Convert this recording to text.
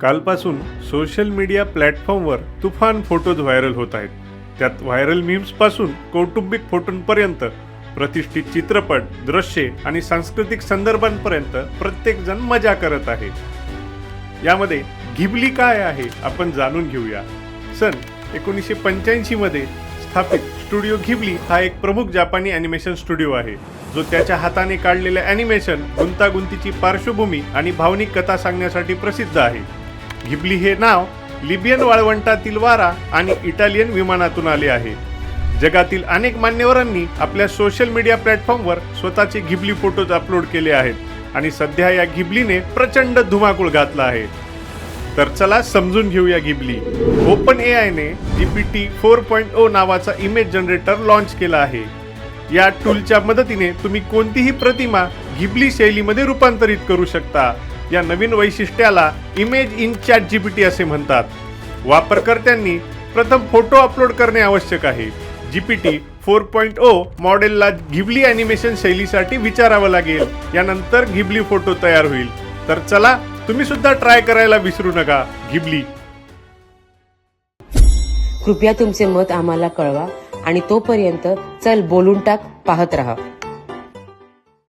कालपासून social media प्लॅटफॉर्मवर तुफान फोटोज व्हायरल होत आहेत. त्यात व्हायरल मीम्सपासून कौटुंबिक फोटोंपर्यंत प्रतिष्ठित चित्रपट दृश्ये आणि सांस्कृतिक संदर्भांपर्यंत प्रत्येकजण मजा करत आहे. यामध्ये घिबली काय आहे आपण जाणून घेऊया. सन एकोणीसशे पंच्याऐंशी मध्ये स्थापित स्टुडिओ घिबली हा एक प्रमुख जापानी अॅनिमेशन स्टुडिओ आहे. जो त्याच्या हाताने काढलेले अॅनिमेशन गुंतागुंतीची पार्श्वभूमी आणि भावनिक कथा सांगण्यासाठी प्रसिद्ध आहे. घिबली हे नाव लिबियन वाळवंटातील वारा आणि इटालियन विमानातून आले आहे. जगातील अनेक मान्यवरांनी आपल्या सोशल मीडिया प्लॅटफॉर्मवर स्वतःचे घिबली फोटोज अपलोड केले आहेत आणि सध्या या घिबलीने प्रचंड धुमाकूळ घातला आहे. तर चला समजून घेऊया गिबली ओपन ए आयने जीपीटी फोर पॉईंट ओ नावाचा इमेज जनरेटर लॉन्च केला आहे. या टूलच्या मदतीने तुम्ही कोणतीही प्रतिमा घिबली शैलीमध्ये रूपांतरित करू शकता. या नवीन वैशिष्ट्याला इमेज इन चॅट जीपीटी असे म्हणतात. वापरकर्त्यांनी प्रथम फोटो अपलोड करणे आवश्यक आहे. जीपीटी फोर पॉईंट ओ मॉडेलला घिबली अॅनिमेशन शैलीसाठी विचारावं लागेल. यानंतर घिबली फोटो तयार होईल. तर चला तुम्ही सुद्धा ट्राय करायला विसरू नका. घिबली कृपया तुमचे मत आम्हाला कळवा आणि तोपर्यंत चल बोलून टाक पाहत राहा.